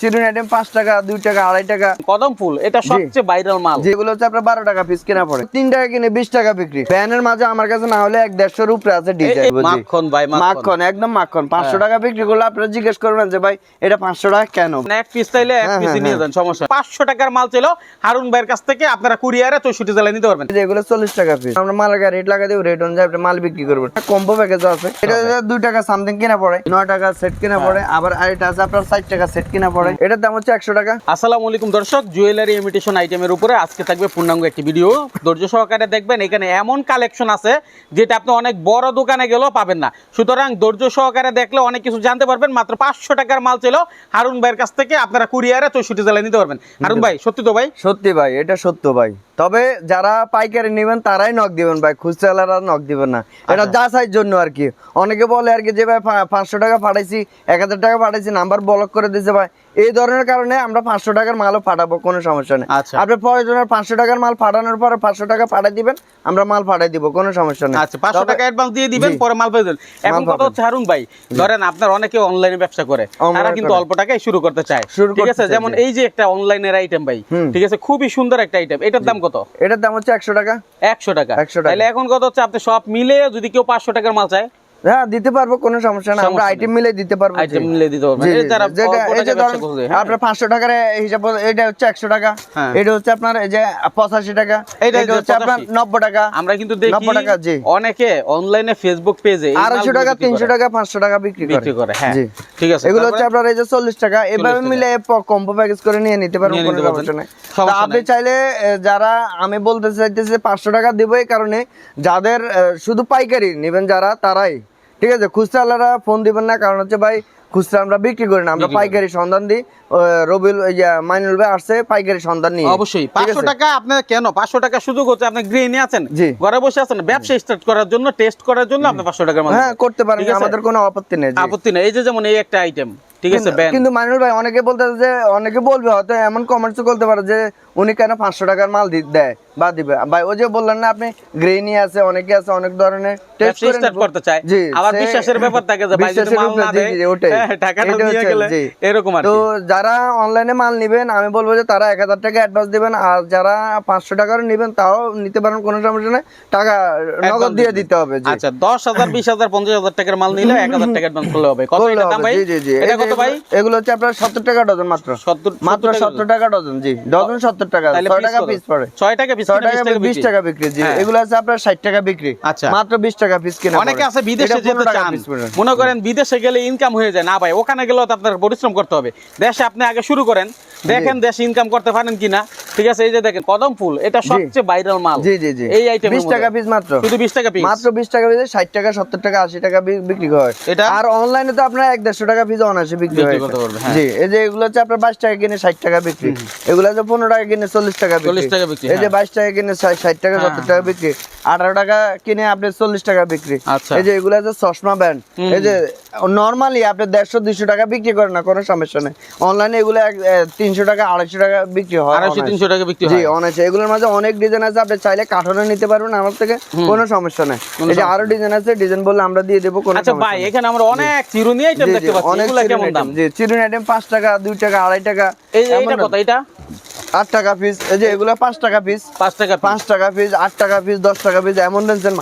চিরুন item পাঁচ টাকা দুই টাকা আড়াই টাকা। কদম ফুল এটা সবচেয়ে ভাইরাল মাল। যেগুলো হচ্ছে আপনার বারো টাকা পিস কেনা পড়ে। তিন টাকা কিনে বিশ টাকা বিক্রি। মাঝে আমার কাছে না হলে এক দেড়শোর উপরে আছে ডিজাইন মাখন ভাই মাখন। একদম মাখন। পাঁচশো হ্যাঁ। টাকা বিক্রি করলে আপনারা জিজ্ঞেস করবেন যে ভাই এটা পাঁচশো টাকা কেন? মানে এক পিস চাইলে এক হ্যাঁ, পিস হ্যাঁ, নিয়ে যান সমস্যা পাঁচশো টাকার মাল ছিল হারুন ভাইয়ের কাছ থেকে আপনারা কুরিয়ারে চৌষট্টি জেলায় নিতে পারবেন। যেগুলো চল্লিশ টাকা পিস আমরা মালের রেট লাগা দেবো রেট অনুযায়ী আপনি মাল বিক্রি করবেন। কম্বো প্যাকেজ আছে। এটা দুই টাকা সামথিং কিনা পড়ে নয় টাকা সেট কিনা। পড়ে আবার আরেকটা আছে আপনার ষাট টাকা সেট কিনা পড়ে। এটার দাম হচ্ছে একশো টাকা। আসসালামু আলাইকুম দর্শক জুয়েলারি ইমিটেশন আইটেমের উপরে আজকে থাকবে পূর্ণাঙ্গ একটি ভিডিও ধৈর্য সহকারে দেখবেন এখানে এমন কালেকশন আছে যেটা আপনি অনেক বড় দোকানে গেলেও পাবেন না। সুতরাং ধৈর্য সহকারে দেখলে অনেক কিছু জানতে পারবেন। মাত্র পাঁচশো টাকার মাল ছিল। হারুন ভাইয়ের কাছ থেকে আপনারা কুরিয়ারে চৌষট্টি জেলায় নিতে পারবেন। হারুন ভাই সত্যি তো ভাই? সত্যি ভাই এটা সত্য ভাই। তবে যারা পাইকারি নেবেন তারাই নক দিবেন ভাই। খুচরালারা নক দিবেন না। এটা আচ্ছা। যাচাইয়ের জন্য আর কি। অনেকে বলে আর কি যে ভাই পাঁচশো টাকা পাঠাইছি এক হাজার টাকা পাঠাইছি নাম্বার ব্লক করে দিয়েছে ভাই। এই ধরনের কারণে আমরা পাঁচশো টাকার মালও পাঠাবো কোনো সমস্যা নেই। আচ্ছা। আপনি প্রয়োজনের পাঁচশো টাকার মাল পাঠানোর পরে পাঁচশো টাকা পাঠাই দিবেন আমরা মাল পাঠাই দিব কোনো সমস্যা নেই। আচ্ছা পাঁচশো টাকা অ্যাডভান্স দিয়ে দিবেন পরে মাল যাবেন এখন কথা হচ্ছে হারুন ভাই ধরেন আপনার অনেকে অনলাইনে ব্যবসা করে তারা কিন্তু অল্প টাকায় শুরু করতে চায়। শুরু ঠিক আছে? যেমন এই যে একটা অনলাইনের আইটেম ভাই ঠিক আছে? খুবই সুন্দর একটা আইটেম এটার দাম কত? এটার দাম হচ্ছে একশো টাকা। একশো টাকা। 100 টাকা। তাহলে এখন কত হচ্ছে? আপনি সব মিলে যদি কেউ পাঁচশো টাকার মাল চায় হ্যাঁ দিতে পারব কোনো সমস্যা না। আমরা আইটেম মিলে দিতে পারব। আইটেম মিলে দিতে পারবেন এই যারা যেটা- অল্প এই যে ধরেন হ্যাঁ। আপনার পাঁচশো টাকার হিসাব এটা হচ্ছে একশো টাকা। হ্যাঁ। এটা হচ্ছে আপনার এই যে টাকা। এটা হচ্ছে আপনার 85 টাকা। আমরা কিন্তু দেখি 90 টাকা, জি। অনেকে অনলাইনে ফেসবুক পেজে আড়াইশো টাকা তিনশো টাকা পাঁচশো টাকা বিক্রি বিক্রি করে হ্যাঁ। ঠিক আছে এগুলো হচ্ছে আপনার এই যে চল্লিশ টাকা। এভাবে মিলে কম্পো প্যাকেজ করে নিয়ে নিতে কোনো সমস্যা নেই। আপনি চাইলে যারা আমি বলতে চাইতেছি পাঁচশো টাকা দিব এই কারণে যাদের শুধু পাইকারি নেবেন যারা তারাই। ঠিক আছে খুচরালারা ফোন দিবেন না কারণ হচ্ছে ভাই খুচরা আমরা বিক্রি করি না আমরা পাইকারি সন্ধান দিই। রবিল রবিউল মাইনুল ভাই আসছে পাইকারি সন্ধান নিয়ে। অবশ্যই পাঁচশো টাকা আপনার কেন? পাঁচশো টাকা সুযোগ হচ্ছে আপনি গৃহিণী আছেন জি। ঘরে বসে আছেন ব্যবসা স্টার্ট করার জন্য টেস্ট করার জন্য আপনার পাঁচশো টাকা হ্যাঁ করতে পারেন আমাদের কোনো আপত্তি নেই আপত্তি নেই। এই যে যেমন এই একটা আইটেম ঠিক আছে কিন্তু- মানুষ ভাই অনেকে বলতে যে অনেকে বলবে হয়তো এমন কমেন্টস করতে পারে যে উনি কেন পাঁচশো টাকার মাল দেয় বা দিবে। ভাই ওই যে বললেন না আপনি গ্রেনি আছে অনেকে আছে অনেক ধরনের টেস্ট ব্যবসা করে স্টার্ট নিবো। করতে চায়। আবার বিশ্বাসের ব্যাপার থাকে যে ভাই যদি মাল না দেয় জি, জি, ওটাই। হ্যাঁ, টাকাটা এটা দিয়ে গেলে এরকম আর তো যারা অনলাইনে মাল নিবেন আমি বলব যে তারা এক হাজার টাকা অ্যাডভান্স দিবেন আর যারা পাঁচশো টাকার নিবেন তাও নিতে পারেন কোনো সমস্যা নেই। টাকা নগদ দিয়ে দিতে হবে আচ্ছা দশ হাজার বিশ হাজার পঞ্চাশ হাজার টাকার মাল নিলে এক হাজার টাকা অ্যাডভান্স করলে হবে। কত এটা দাম ভাই? জি, জি, জি। এটা কত ভাই? এগুলো- হচ্ছে আপনার সত্তর টাকা ডজন মাত্র। মাত্র সত্তর টাকা ডজন জি। ডজন সত্তর টাকা। তাহলে ছয় টাকা পিস পড়ে। টাকা পিস টাকা বিশ টাকা বিক্রি। জি। হ্যাঁ। এগুলো আছে আপনার ষাট টাকা বিক্রি। আচ্ছা। মাত্র বিশ টাকা পিস কিনা অনেকে আছে বিদেশে যেতে চান। মনে করেন বিদেশে গেলে ইনকাম হয়ে যায়। না ভাই ওখানে গেলেও তো আপনার পরিশ্রম করতে হবে। দেশে আপনি আগে শুরু করেন। দেখেন দেশে ইনকাম করতে পারেন কিনা। ঠিক আছে এই যে দেখেন কদম ফুল এটা সবচেয়ে ভাইরাল মাল। জি জি জি। এই আইটেম বিশ টাকা পিস মাত্র। শুধু বিশ টাকা পিস মাত্র বিশ টাকা পিস ষাট টাকা সত্তর টাকা আশি টাকা বি- বিক্রি হয়। এটা? আর অনলাইনে তো আপনার এক দেড়শো টাকা পিস অনায়াসে বিক্রি হয় হ্যাঁ। জি এই যে এগুলো হচ্ছে আপনার বাইশ টাকা কিনে ষাট টাকা বিক্রি। এগুলো হচ্ছে পনেরো টাকা কিনে চল্লিশ টাকা বিক্রি, এই যে হ্যাঁ। বাইশ টাকা কিনে ষাট টাকা হ্যাঁ, সত্তর টাকা বিক্রি। আঠারো টাকা কিনে আপনি চল্লিশ টাকা বিক্রি। আচ্ছা। এই যে এগুলো হচ্ছে চশমা ব্যান্ড। এই যে নর্মালি আপনি দেড়শো দুইশো টাকা বিক্রি করেন না কোনো সমস্যা নেই। অনলাইনে এগুলো তিনশো টাকা আড়াইশো টাকা বিক্রি হয় আড়াইশো তিনশো টাকা বিক্রি জি অনেক এগুলোর মাঝে অনেক ডিজাইন আছে আপনি চাইলে কাঠনে নিতে পারবেন আমার থেকে কোনো সমস্যা নেই। এই যে আরও ডিজাইন আছে ডিজাইন বললে আমরা দিয়ে দেবো কোনো আচ্ছা ভাই এখানে আমরা অনেক চিরুনি আইটেম দেখতে পাচ্ছি। অনেক কেমন দাম। জি চিরুনি আইটেম পাঁচ টাকা দুই টাকা আড়াই টাকা এই যে এটা কত এটা আট টাকা পিস এই যে এগুলো পাঁচ টাকা পিস পাঁচ টাকা পাঁচ টাকা পিস আট টাকা পিস দশ টাকা পিস এমন রেঞ্জের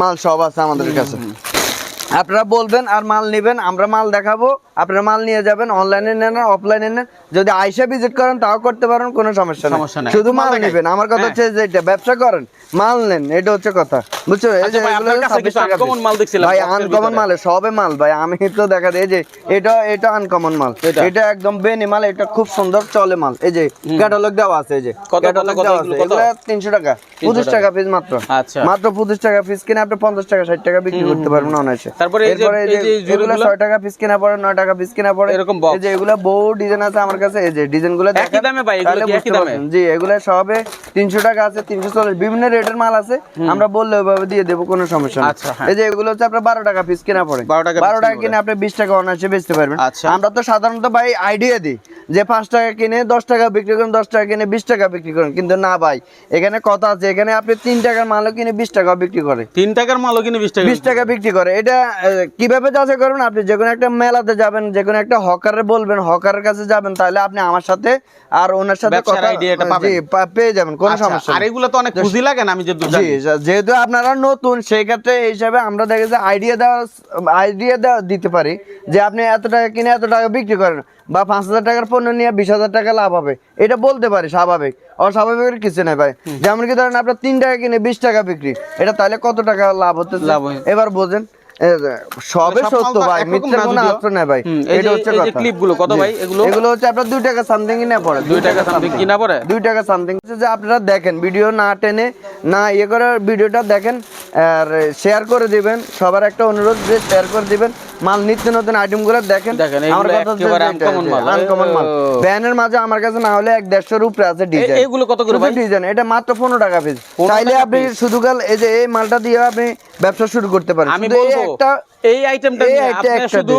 মাল সব আছে আমাদের কাছে। আপনারা বলবেন আর মাল নেবেন আমরা মাল দেখাবো আপনারা মাল নিয়ে যাবেন অনলাইনে নেন অফলাইনে নেন। যদি আইসা ভিজিট করেন তাও করতে পারেন কোনো সমস্যা সমস্যা নেই। শুধু মাল নেবেন। আমার কথা হ্যাঁ। হচ্ছে যে এটা ব্যবসা করেন মাল নেন এটা হচ্ছে কথা। বুঝছ? এই আচ্ছা যে ভাই, এগুলো আপনার কাছে 26 কিছু টাকা uncommon piece। মাল দেখছিলাম ভাই আনকমন। মাল সবে মাল ভাই। আমি তো দেখা দিই যে এটা এটা আনকমন মাল। এটা? একদম বেনি মাল এটা খুব সুন্দর চলে মাল। এই যে ক্যাটালগ দেওয়া আছে এই যে ক্যাটালগ দেওয়া আছে। এগুলো তিনশো টাকা। পঁচিশ টাকা। টাকা পিস মাত্র। আচ্ছা। মাত্র পঁচিশ টাকা পিস কিনে আপনি পঞ্চাশ টাকা ষাট টাকা বিক্রি করতে পারবেন অনায়াসে। তারপরে এই যে- এই যে এগুলো জুড়িগুলো? ছয় টাকা পিস কিনা পড়ে নয় টাকা পিস কিনা পড়ে। এরকম? এই যে এগুলো বহু ডিজাইন আছে আমার কাছে এই যে ডিজাইনগুলো একই দামে ভাই, এগুলো কি একই দামে? জি এগুলো সবে তিনশো টাকা আছে তিনশো চল্লিশ। বিভিন্ন রেটের মাল আছে আমরা বললে ওইভাবে দিয়ে দেবো কোনো সমস্যা নেই। আচ্ছা, হ্যাঁ। এই যে এগুলো হচ্ছে আপনার বারো টাকা পিস কেনা পড়ে। 12 টাকা বারো টাকা কিনে আপনি বিশ টাকা অনায়াসে বেচতে পারবেন। আচ্ছা। আমরা তো সাধারণত ভাই আইডিয়া দিই যে পাঁচ টাকা কিনে দশ টাকা বিক্রি করেন দশ টাকা কিনে বিশ টাকা বিক্রি করেন। কিন্তু না ভাই এখানে কথা আছে এখানে আপনি তিন টাকার মালও কিনে বিশ টাকা বিক্রি করে। তিন টাকার মালও কিনে বিশ টাকা বিশ টাকা বিক্রি করে। এটা কীভাবে যাচাই করবেন? আপনি যে কোনো একটা মেলাতে যাবেন যে কোনো একটা হকারে বলবেন হকারের কাছে যাবেন তাহলে আপনি আমার সাথে আর ওনার সাথে কথা পেয়ে যাবেন। কোনো আচ্ছা, সমস্যা আর এগুলো তো অনেক খুঁজি লাগে না আমি যে জি যেহেতু আপনারা নতুন সেই ক্ষেত্রে এই হিসাবে আমরা দেখে যে আইডিয়া দেওয়া আইডিয়া দেওয়া দিতে পারি যে আপনি এত টাকা কিনে এত টাকা বিক্রি করেন বা পাঁচ হাজার টাকার পণ্য নিয়ে বিশ হাজার টাকা লাভ হবে। এটা বলতে পারি স্বাভাবিক। অস্বাভাবিকের কিছু নেই ভাই। যেমন কি ধরেন আপনার তিন টাকা কিনে বিশ টাকা বিক্রি এটা তাহলে কত টাকা লাভ হতে লাভ। এবার বোঝেন। সবে সত্য ভাই মিথ্যা কোনো। আস্ত নেই ভাই। এটা হচ্ছে এই যে কথা। ক্লিপগুলো কত ভাই? এগুলো? এগুলো হচ্ছে আপনার দুই টাকা সামথিং কিনে পড়ে। দুই টাকা সামথিং কিনা পড়ে? দুই টাকা সামথিং যে আপনারা দেখেন ভিডিও না টেনে না ইয়ে করে ভিডিওটা দেখেন আর শেয়ার করে দিবেন। সবার একটা অনুরোধ যে শেয়ার করে দিবেন। মাল নিত্য নতুন আইটেমগুলো দেখেন আমার কাছে একেবারে মাল। আনকমন মাল। ব্যানের মাঝে আমার কাছে না হলে এক দেড়শো উপরে আছে ডিজাইন এগুলো কত করে ভাই? ডিজাইন এটা মাত্র পনেরো টাকা পিস 15 চাইলে আপনি শুধু কাল এই যে এই মালটা দিয়ে আপনি ব্যবসা শুরু করতে পারেন। আমি বলব একটা এই আইটেমটা আপনি শুধু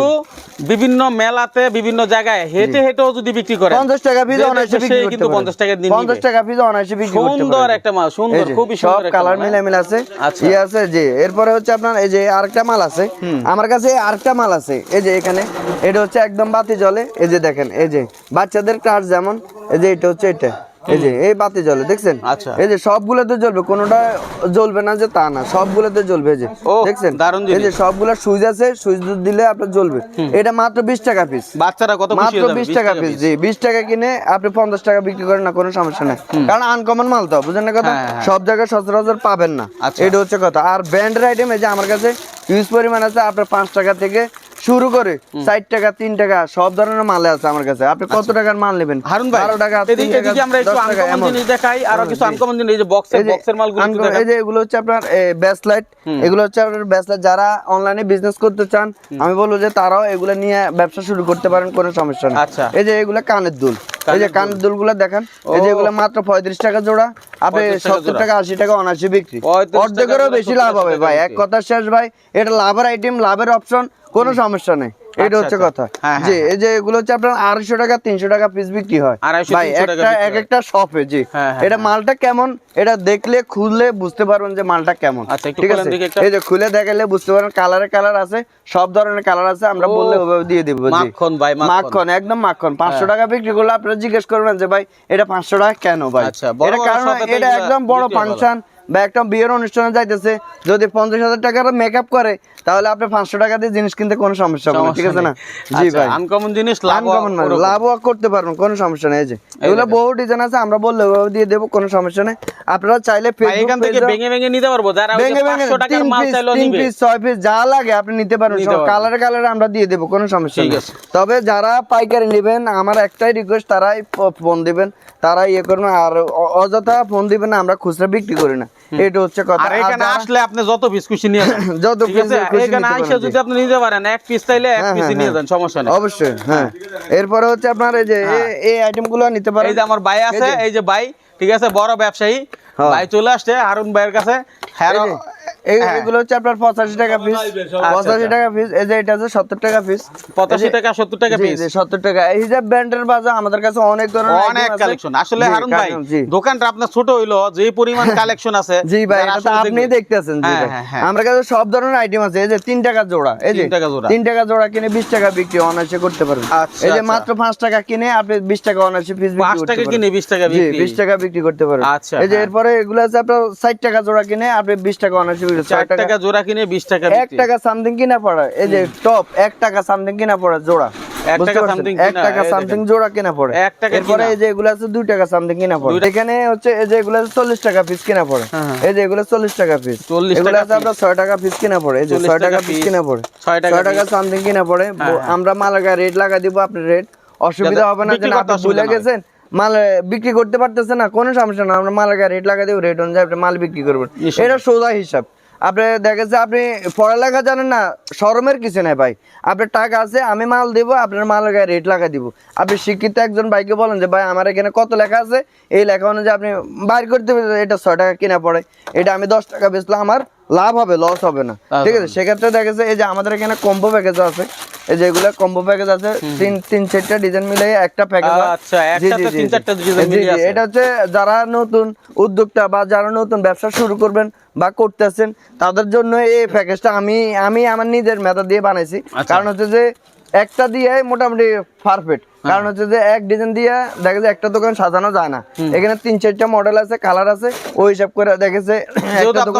বিভিন্ন মেলাতে বিভিন্ন জায়গায় হেঁটে হেঁটেও যদি বিক্রি করেন পঞ্চাশ টাকা পিস অনায়াসে বিক্রি করতে কিন্তু পারেন। পঞ্চাশ টাকা দিন পঞ্চাশ টাকা পিস অনায়াসে বিক্রি করতে সুন্দর একটা মাল সুন্দর এই খুবই সব সুন্দর একটা কালার মাল, মিলামিল আছে। আচ্ছা। ইয়ে আছে যে এরপরে হচ্ছে আপনার এই যে আরেকটা মাল আছে। আমার কাছে আরেকটা মাল আছে। এই যে এখানে এটা হচ্ছে একদম বাতি জলে। এই যে দেখেন এই যে বাচ্চাদের কাজ যেমন এই যে এটা হচ্ছে এটা। এই যে এই বাতি জ্বলে দেখছেন? আচ্ছা। এই যে সবগুলোতে জ্বলবে কোনোটা জ্বলবে না যে তা না সবগুলোতে জ্বলবে এই যে দেখছেন? দারুণ এই যে। সবগুলো সুইচ আছে সুইচ দিলে আপনার জ্বলবে। এটা মাত্র বিশ টাকা পিস বাচ্চারা কত মাত্র হয়ে যাবে বিশ টাকা পিস জি বিশ টাকা কিনে আপনি পঞ্চাশ টাকা বিক্রি করেন না কোনো সমস্যা নেই। কারণ আনকমন মাল তো বুঝেন না কথা? হ্যাঁ, হ্যাঁ। সব জায়গায় সচরাচর পাবেন না। আচ্ছা। এটা হচ্ছে কথা। আর ব্র্যান্ডের আইটেম এই যে আমার কাছে ইউজ পরিমাণ আছে আপনার পাঁচ টাকা থেকে শুরু করে ষাট টাকা তিন টাকা সব ধরনের মালে আছে আমার কাছে। আপনি কত টাকার মাল নেবেন? আচ্ছা। হারুন ভাই বারো টাকা আমরা একটু আনকমন জিনিস দেখাই আরও কিছু আনকমন জিনিস এই যে বক্সের বক্সের মালগুলো একটু uncommon- দেখান। এই যে এগুলো হচ্ছে আপনার ব্যাসলাইট এগুলো হচ্ছে আপনার যারা অনলাইনে বিজনেস করতে চান আমি বলব যে তারাও এগুলো নিয়ে ব্যবসা শুরু করতে পারেন কোনো সমস্যা নেই। আচ্ছা। এই যে এগুলো কানের দুল। এই যে কানদুল দুল। গুলো দেখেন এই যে। এগুলো মাত্র পঁয়ত্রিশ টাকা জোড়া আপনি সত্তর টাকা আশি টাকা অনাশি বিক্রি। অর্ধেকেরও বেশি লাভ হবে ভাই। এক। কথা শেষ ভাই এটা লাভের আইটেম লাভের অপশন কোনো সমস্যা নেই। এটা আচ্ছা, হচ্ছে আচ্ছা। কথা। হ্যাঁ, যে হ্যাঁ, এই যে এগুলো হচ্ছে আপনার আড়াইশো টাকা তিনশো টাকা পিস বিক্রি হয়। ভাই একটা এক একটা শপে জি। হ্যাঁ, হ্যাঁ, এটা মালটা কেমন? এটা দেখলে খুললে বুঝতে পারবেন যে মালটা কেমন। আচ্ছা, ঠিক আছে? এই যে খুলে দেখালে বুঝতে পারেন কালারে কালার আছে সব ধরনের কালার আছে আমরা বললে ওভাবে দিয়ে দিব মাখন ভাই, মাখন। একদম মাখন। পাঁচশো হ্যাঁ। টাকা বিক্রি করলে আপনারা জিজ্ঞেস করবেন যে ভাই এটা পাঁচশো টাকা কেন ভাই? এটা কারণ এটা একদম বড় হয়। ফাংশন বা একটা বিয়ের অনুষ্ঠানে যাইতেছে যদি পঞ্চাশ হাজার টাকার মেকআপ করে তাহলে আপনি পাঁচশো টাকা দিয়ে জিনিস কিনতে কোনো সমস্যা হবে না ঠিক আছে না? জি ভাই। আনকমন আচ্ছা, জিনিস লাভ আনকমন মাল লাভও করতে পারবেন কোনো সমস্যা নেই এই যে। এগুলো বহু ডিজাইন আছে আমরা বললে দিয়ে দেবো কোনো সমস্যা নেই। আপনারা চাইলে এখান থেকে ভেঙে ভেঙে নিতে পারব। যারা ভেঙে ভেঙে তিন পিস তিন পিস ছয় পিস যা লাগে আপনি নিতে পারবেন। কালারে কালারে আমরা দিয়ে দেবো কোনো সমস্যা নেই। তবে যারা পাইকারি নেবেন আমার একটাই রিকোয়েস্ট তারাই ফোন দিবেন তারা ইয়ে করবেন আর অযথা ফোন দিবেন না আমরা খুচরা বিক্রি করি না। এটা হচ্ছে কথা। আর এখানে আসলে আপনি যত পিস খুশি নিয়ে যান। যত পিস খুশি এখানে নিতে আইসা পারেন, যদি আপনি নিতে পারেন এক পিস চাইলে এক হ্যাঁ, পিস হ্যাঁ, নিয়ে হ্যাঁ। যান সমস্যা নেই। অবশ্যই হ্যাঁ। এরপরে হচ্ছে আপনার এই যে এই আইটেমগুলো নিতে পারেন। এই যে আমার ভাই আছে এই যে- ভাই ঠিক আছে? বড় ব্যবসায়ী। হ্যাঁ। ভাই চলে আসছে হারুন ভাইয়ের কাছে। হ্যাঁ এই যে, এই- হ্যাঁ। হচ্ছে আপনার পঁচাশি টাকা পিস পঁচাশি টাকা পিস এই যে এটা হচ্ছে সত্তর টাকা পিস পঁচাশি টাকা সত্তর টাকা পিস সত্তর টাকা। এই ব্র্যান্ডের বাজার আমাদের কাছে অনেক ধরনের অনেক কালেকশন আসলে হারুন ভাই দোকানটা আপনার ছোট হইল যে পরিমাণ কালেকশন আছে জি ভাই এটা আপনি দেখতেছেন জি হ্যাঁ, ভাই। হ্যাঁ, হ্যাঁ। আমার কাছে সব ধরনের আইটেম আছে। এই যে তিন টাকা জোড়া এই যে তিন টাকা জোড়া। তিন টাকা জোড়া কিনে বিশ টাকা বিক্রি অনায়াসে করতে পারবেন। আচ্ছা, এই যে আচ্ছা। মাত্র পাঁচ টাকা কিনে আপনি বিশ টাকা অনায়াসে পিস বিক্রি টাকা কিনে বিশ টাকা জি বিক্রি। বিশ টাকা বিক্রি করতে পারবেন। আচ্ছা, এই যে হ্যাঁ। এরপরে এগুলো আছে আপনার ষাট টাকা জোড়া কিনে আপনি বিশ টাকা অনায়াসে বিক্রি চার ছয় টাকা জোড়া কিনে বিশ টাকা এক টাকা সামথিং কিনা পড়ে এই যে টপ এক টাকা সামথিং কিনা পড়ে জোড়া। এক টাকা পারছেন? something এক টাকা সামথিং জোড়া কিনা পড়ে। এক টাকা এরপরে এই যে এগুলো আছে দুই টাকা সামথিং কিনা পড়ে। এখানে হচ্ছে এই যে এগুলো আছে চল্লিশ টাকা পিস কিনা পড়ে। হ্যাঁ, হ্যাঁ। এই যে এগুলো চল্লিশ টাকা পিস 40 এগুলো আছে আপনার ছয় টাকা পিস কিনা পড়ে। এই যে 40 টাকা টাকা পিস কিনা পড়ে। ছয় টাকা ছয় টাকা সামথিং কিনা পড়ে। আমরা মালাগা রেট লাগা দিব আপনি রেট অসুবিধা হবে না করতে আপনি ভুলে গেছেন। মাল বিক্রি করতে পারতেছে না কোনো সমস্যা না। আমরা মালাগা রেট লাগা দিব রেট অনুযায়ী আপনি মাল বিক্রি করবেন। এটা সোজা হিসাব। আপনি দেখেছে আপনি পড়ালেখা জানেন না শরমের কিছু নেই ভাই। আপনার টাকা আছে, আমি মাল দিব, আপনার মাল গায়ে রেট লাগা দিব। আপনি শিক্ষিত একজন ভাইকে বলেন যে, ভাই, আমার এখানে কত লেখা আছে? এই লেখা অনুযায়ী আপনি বাইর করতে এটা ছয় টাকা কিনা পড়ে। এটা আমি দশ টাকা বেচলাম আমার লাভ হবে লস হবে না। ঠিক আছে? সেক্ষেত্রে দেখেছে এই যে আমাদের এখানে কম্বো প্যাকেজ আছে এই যেগুলো কম্বো প্যাকেজ আছে তিন তিন চারটা ডিজাইন মিলে একটা প্যাকেজ আচ্ছা, একসাথে তিন চারটা design মিলিয়ে আছে। এটা হচ্ছে যারা নতুন উদ্যোক্তা বা যারা নতুন ব্যবসা শুরু করবেন বা করতেছেন তাদের জন্য এই প্যাকেজটা আমি আমি আমার নিজের মেধা দিয়ে বানাইছি। আচ্ছা। কারণ হচ্ছে যে একটা দিয়ে মোটামুটি পারফেক্ট হ্যাঁ। কারণ হচ্ছে যে এক ডিজাইন দিয়ে দেখা যায় একটা দোকান সাজানো যায় না। এখানে তিন চারটা মডেল আছে কালার আছে ওই হিসাব করে দেখেছে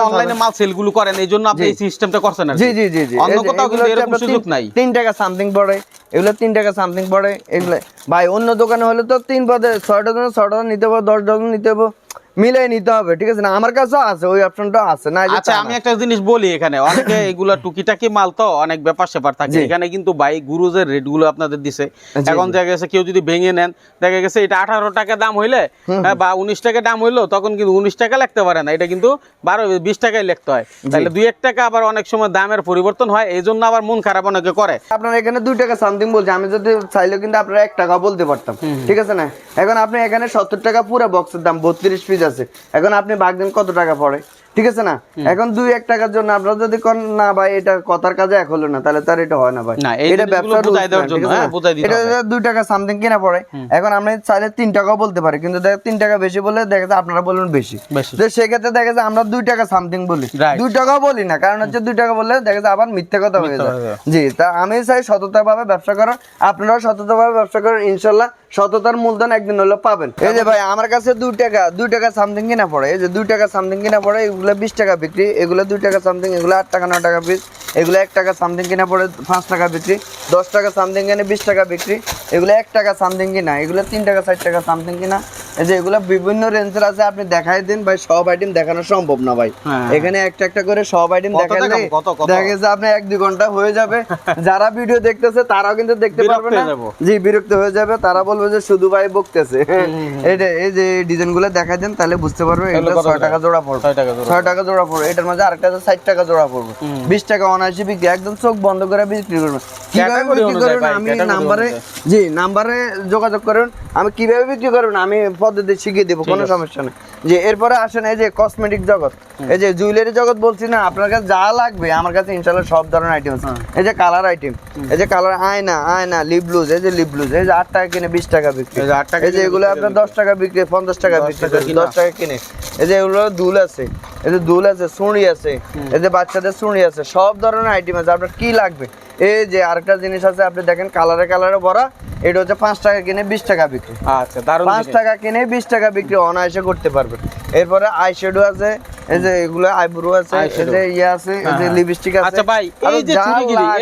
অনলাইনে মাল সেলগুলো করেন এই জন্য আপনি এই সিস্টেমটা করছেন জি জি জি জি। অন্য কোথাও কিন্তু এরকম সুযোগ নাই। তিন টাকা সামথিং পড়ে এগুলো তিন টাকা সামথিং পড়ে এগুলো ভাই অন্য দোকানে হলে তো তিন পদে ছয় ডজন ছয় ডজন নিতে হবে দশ ডজন নিতে হবে। মিলাই নিতে হবে ঠিক আছে? না আমার কাছেও আছে ওই অপশনটা আছে না আচ্ছা আমি একটা জিনিস বলি এখানে অনেকে এগুলা টুকিটাকি মাল তো অনেক ব্যাপার স্যাপার থাকে। এখানে কিন্তু গুরুজের রেটগুলো আপনাদের দিছে। এখন দেখা গেছে কেউ যদি ভেঙে নেন দেখা গেছে এটা আঠারো টাকা দাম হইলে হ্যাঁ, বা উনিশ টাকা দাম হইল তখন কিন্তু উনিশ টাকা লাগতে পারে না। এটা কিন্তু বারো বিশ টাকায় লিখতে হয়। তাহলে দুই এক টাকা আবার অনেক সময় দামের পরিবর্তন হয় এই জন্য আবার মন খারাপ অনেকে করে। আপনার এখানে দুই টাকা সামথিং বলছে আমি যদি চাইলেও কিন্তু আপনারা এক টাকা বলতে পারতাম ঠিক আছে না? এখন আপনি এখানে সত্তর টাকা পুরো বক্সের দাম বত্রিশ পিস আছে এখন আপনি ভাগ কত টাকা পড়ে? ঠিক আছে না? এখন দুই এক টাকার জন্য আপনারা যদি কোন না ভাই এটা কথার কাজে এক হলো না তাহলে তার এটা হয় না ভাই। এটা ব্যবসার আছে হ্যাঁ, এটা দুই টাকা সামথিং কিনা পড়ে এখন আমরা চাইলে তিন টাকাও বলতে পারি কিন্তু দেখ তিন টাকা বেশি বলে দেখা যায় আপনারা বলুন বেশি। তো সেক্ষেত্রে দেখা যায় আমরা দুই টাকা সামথিং বলি. দুই টাকাও বলি না কারণ হচ্ছে দুই টাকা বললে দেখা যায় আবার মিথ্যে কথা হয়ে যায়। জি তা আমি চাই সততা ভাবে ব্যবসা করার আপনারাও সততা ভাবে ব্যবসা করেন ইনশাল্লাহ। সততার মূলধন একদিন হলো পাবেন। এই যে ভাই, আমার কাছে দুই টাকা দুই টাকা সামথিং কিনা পড়ে। এই যে দুই টাকা সামথিং কিনা পড়ে, এগুলো বিশ টাকা বিক্রি, এগুলো দুই টাকা সামথিং এগুলো আট টাকা ন টাকা পিস এগুলো এক টাকা সামথিং কিনা পড়ে, পাঁচ টাকা বিক্রি, দশ টাকা সামথিং কিনে, বিশ টাকা বিক্রি, এগুলো এক টাকা সামথিং কিনা, এগুলো তিন টাকা ষাট টাকা সামথিং কিনা এই যে এগুলো বিভিন্ন রেঞ্জের আছে আপনি দেখাই দিন ভাই সব আইটেম দেখানো সম্ভব না ভাই। হ্যাঁ। এখানে একটা একটা করে সব আইটেম কত দেখাইলে দেখাবো? কত, কত? দেখা গেছে আপনি এক দুই ঘণ্টা হয়ে যাবে। যারা ভিডিও দেখতেছে তারাও কিন্তু দেখতে পারবে না। জি বিরক্ত হয়ে যাবে তারা বলবে যে শুধু ভাই বকতেছে। এটা এই যে ডিজাইনগুলো দেখাই দেন তাহলে বুঝতে পারবে এগুলো ছয় টাকা জোড়া পড়বে। ছয় টাকা জোড়া। পড়বে। এটার মাঝে আরেকটা আছে ষাট টাকা জোড়া পড়বে। বিশ টাকা অনায়াসি বিক্রি একদম চোখ বন্ধ করে বিক্রি করবে। কীভাবে বিক্রি করবেন? আমি নাম্বারে জি নাম্বারে যোগাযোগ করুন। আমি কীভাবে বিক্রি করবেন আমি পদ্ধতি শিখিয়ে দেবো কোনো সমস্যা নেই যে এরপরে আসেন এই যে কসমেটিক জগৎ এই যে জুয়েলারি জগৎ বলছি না আপনার কাছে যা লাগবে আমার কাছে ইনশাল্লাহ সব ধরনের আইটেম আছে এই যে কালার আইটেম এই যে কালার আয়না আয়না লিপ ব্লুজ এই যে লিপ ব্লুজ এই যে আট টাকা কিনে বিশ টাকা বিক্রি এই যে আট টাকা এই যে এগুলো আপনার দশ টাকা বিক্রি পঞ্চাশ টাকা বিক্রি টাকা দশ টাকা কিনে এই যে এগুলো দুল আছে এই যে দুল আছে সুঁড়ি আছে এই যে বাচ্চাদের সুঁড়ি আছে সব ধরনের আইটেম আছে আপনার কি লাগবে এই যে আরেকটা জিনিস আছে আপনি দেখেন কালারে কালারে ভরা এটা হচ্ছে পাঁচ টাকা কিনে বিশ টাকা বিক্রি। আচ্ছা দারুণ পাঁচ টাকা কিনে বিশ টাকা বিক্রি অনায়াসে করতে পারবেন। এরপরে আই শ্যাডো আছে এই যে এগুলো আইব্রো আছে এই যে ইয়ে আছে এই যে হ্যাঁ। লিপস্টিক আছে। আচ্ছা ভাই এই যে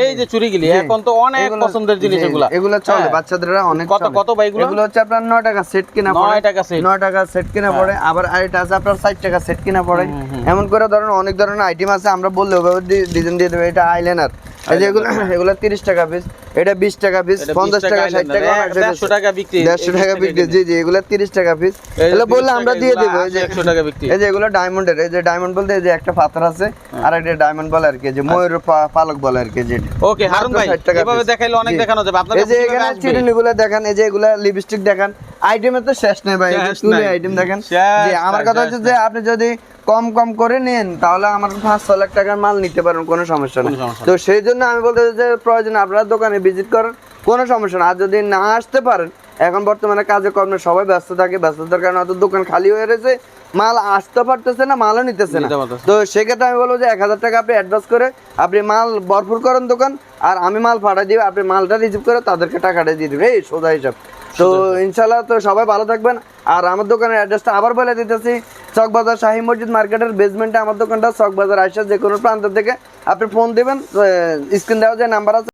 এই যে এখন তো অনেক পছন্দের জিনিস এগুলা। এগুলো চলে হ্যাঁ। বাচ্চাদের অনেক কত- কত ভাই এগুলো? এগুলো হচ্ছে আপনার নয় টাকা সেট কিনা পড়ে। নয় টাকা set। হ্যাঁ। নয় টাকা সেট কিনা পড়ে। আবার আরেকটা আছে আপনার ষাট টাকা সেট কিনা পড়ে। এমন করে ধরেন অনেক ধরনের আইটেম আছে আমরা বললে ওভাবে ডিজাইন দিয়ে দেবে এটা আইলাইনার এগুলো এগুলো তিরিশ টাকা পিস এটা বিশ টাকা পিস এটা 20 পঞ্চাশ টাকা টাকা ষাট eyeliner, টাকা এক- অনায়াসে দেড়শো টাকা বিক্রি, দেড়শো এই টাকা বিক্রি জি জি এগুলো তিরিশ টাকা পিস এগুলো বললে আমরা দিয়ে এগুলো এই যে 100 টাকা বিক্রি। এই যে এগুলো ডায়মন্ডের এই যে ডায়মন্ড বলতে এই যে একটা পাথর আছে হ্যাঁ। আর একটা ডায়মন্ড বলে আর কি যে ময়ূর পা- পালক বলে আর কি যেটা ওকে হারুন ভাই মাত্র 60 টাকা এভাবে দেখাইলে অনেক দেখানো যাবে। আপনার এই যে এখানে? দেখেন এই যে এগুলা লিপস্টিক দেখেন তো শেষ নেই ভাই তুলে আইটেম দেখেন। যে আমার কথা হচ্ছে যে আপনি যদি কম কম করে নেন তাহলে আমার পাঁচ ছ লাখ টাকার মাল নিতে পারেন কোনো সমস্যা নেই। তো সেই জন্য আমি বলতে চাই যে প্রয়োজন আপনারা দোকানে ভিজিট করেন কোনো সমস্যা না। আর যদি না আসতে পারেন এখন বর্তমানে কাজে কর্মে সবাই ব্যস্ত থাকে ব্যস্ততার কারণে অত দোকান খালি হয়ে রয়েছে মাল আসতে পারতেছে না মালও নিতেছে না। তো সেক্ষেত্রে আমি বলব যে এক হাজার টাকা আপনি অ্যাডভান্স করে আপনি মাল ভরপুর করেন দোকান আর আমি মাল পাঠাই দিব আপনি মালটা রিসিভ করে তাদেরকে টাকাটা দিয়ে দিবেন। এই সোজা হিসাব। তো ইনশাল্লাহ তো সবাই ভালো থাকবেন। আর আমার দোকানের অ্যাড্রেসটা আবার বলে দিতেছি চকবাজার শাহী মসজিদ মার্কেটের বেসমেন্টে আমার দোকানটা চকবাজার আইসা যে কোনো প্রান্ত থেকে আপনি ফোন দিবেন স্ক্রিন দেওয়া যে নাম্বার আছে